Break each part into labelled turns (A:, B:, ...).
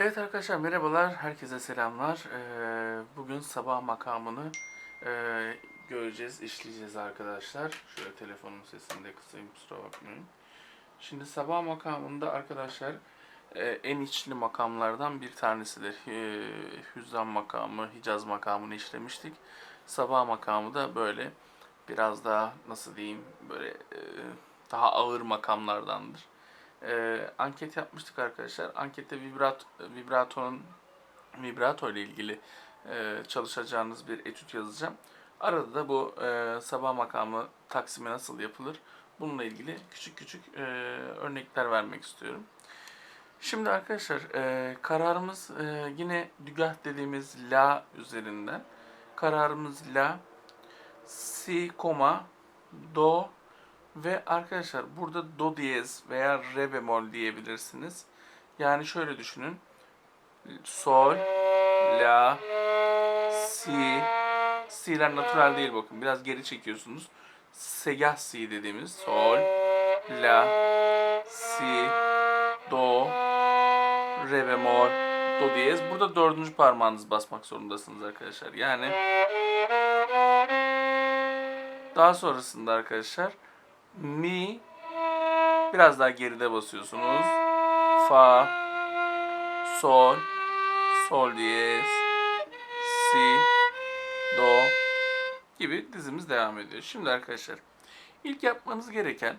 A: Evet arkadaşlar merhabalar, herkese selamlar. Ee, bugün sabah makamını e, göreceğiz, işleyeceğiz arkadaşlar. Şöyle telefonun sesini de kısayım, kusura bakmayın. Şimdi sabah makamında arkadaşlar e, en içli makamlardan bir tanesidir. E, Hüzzam makamı, Hicaz makamını işlemiştik. Sabah makamı da böyle biraz daha nasıl diyeyim böyle e, daha ağır makamlardandır e, anket yapmıştık arkadaşlar. Ankette vibrat, vibratonun vibrato ile ilgili e, çalışacağınız bir etüt yazacağım. Arada da bu e, sabah makamı taksimi nasıl yapılır bununla ilgili küçük küçük e, örnekler vermek istiyorum. Şimdi arkadaşlar e, kararımız e, yine dügah dediğimiz la üzerinden. Kararımız la, si, koma, do, ve arkadaşlar burada do diyez veya re bemol diyebilirsiniz. Yani şöyle düşünün. Sol, la, si. Si'ler natural değil bakın. Biraz geri çekiyorsunuz. Segah si dediğimiz sol, la, si, do, re bemol, do diyez. Burada dördüncü parmağınızı basmak zorundasınız arkadaşlar. Yani daha sonrasında arkadaşlar mi biraz daha geride basıyorsunuz. Fa sol sol diyez si do gibi dizimiz devam ediyor. Şimdi arkadaşlar ilk yapmanız gereken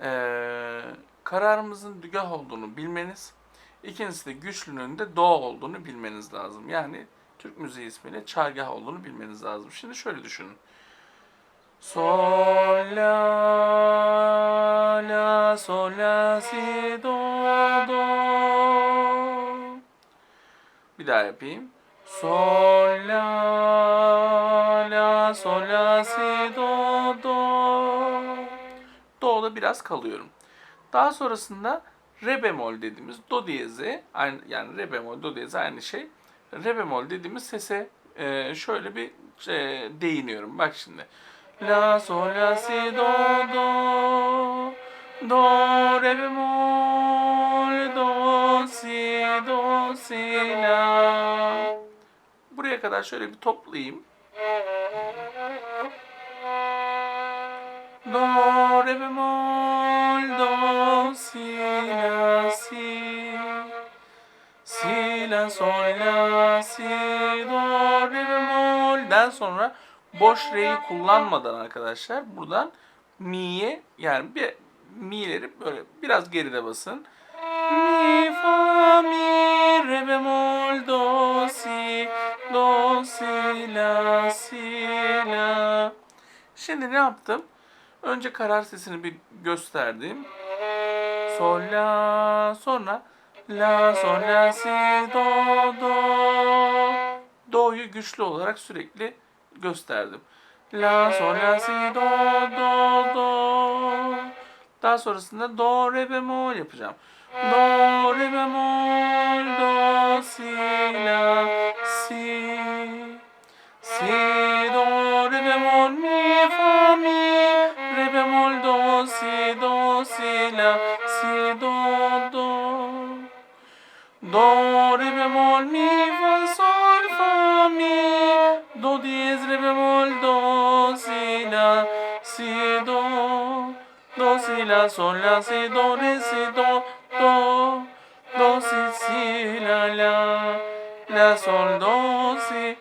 A: ee, kararımızın dügah olduğunu bilmeniz. İkincisi de güçlünün de do olduğunu bilmeniz lazım. Yani Türk müziği ismiyle çargah olduğunu bilmeniz lazım. Şimdi şöyle düşünün. Sol la la sol la si do do. Bir daha yapayım. Sol la la sol la si do do. Do'da biraz kalıyorum. Daha sonrasında re bemol dediğimiz do diyeze aynı yani re bemol do diyeze aynı şey. Re bemol dediğimiz sese e, şöyle bir e, değiniyorum. Bak şimdi. La sol la si do do. Do re bemol do si do si la. Buraya kadar şöyle bir toplayayım. Do re bemol do si la si. Si la sol la si do re bemol'den sonra boş re'yi kullanmadan arkadaşlar buradan mi'ye yani bir mi'leri böyle biraz geride basın. Mi fa mi re bemol do si do si la si la. Şimdi ne yaptım? Önce karar sesini bir gösterdim. Sol la sonra la sol la si do do. Do'yu güçlü olarak sürekli gösterdim. La sol la si do do do. Daha sonrasında do re bemol yapacağım. Do re bemol do si la si si do diyez re bemol do si la si do do si la sol la si do re si do do do si si la la la sol do si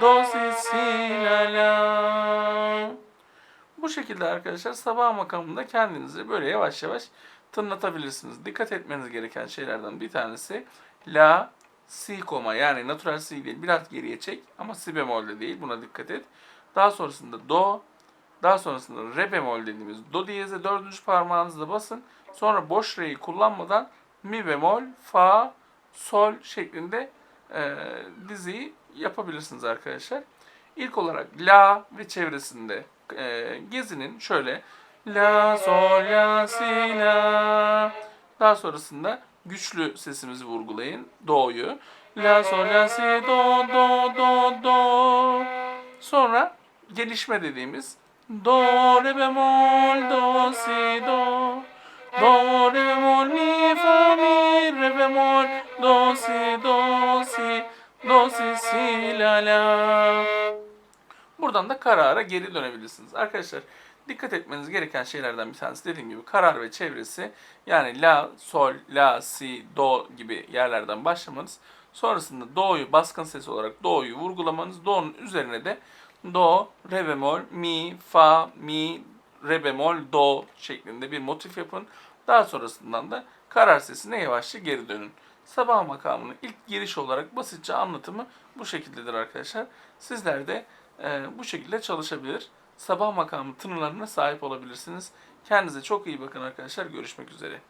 A: do si si la la bu şekilde arkadaşlar sabah makamında kendinizi böyle yavaş yavaş tınlatabilirsiniz. Dikkat etmeniz gereken şeylerden bir tanesi la, si koma yani natural si değil biraz geriye çek ama si bemolde değil buna dikkat et. Daha sonrasında do, daha sonrasında re bemol dediğimiz do diyeze dördüncü parmağınızla basın. Sonra boş re'yi kullanmadan mi bemol, fa, sol şeklinde e, diziyi yapabilirsiniz arkadaşlar. İlk olarak la ve çevresinde e, gezinin şöyle la sol la si la daha sonrasında güçlü sesimizi vurgulayın do'yu la sol la si do do do do sonra gelişme dediğimiz do re bemol do si do Do, re, bemol, mi, fa, mi, re, bemol, do, si, do, si, do, si, si, la, la. Buradan da karara geri dönebilirsiniz. Arkadaşlar dikkat etmeniz gereken şeylerden bir tanesi dediğim gibi karar ve çevresi yani la, sol, la, si, do gibi yerlerden başlamanız. Sonrasında do'yu baskın sesi olarak do'yu vurgulamanız. Do'nun üzerine de do, re bemol, mi, fa, mi, re bemol, do şeklinde bir motif yapın. Daha sonrasından da karar sesine yavaşça geri dönün. Sabah makamının ilk giriş olarak basitçe anlatımı bu şekildedir arkadaşlar. Sizler de e, bu şekilde çalışabilir. Sabah makamı tınılarına sahip olabilirsiniz. Kendinize çok iyi bakın arkadaşlar. Görüşmek üzere.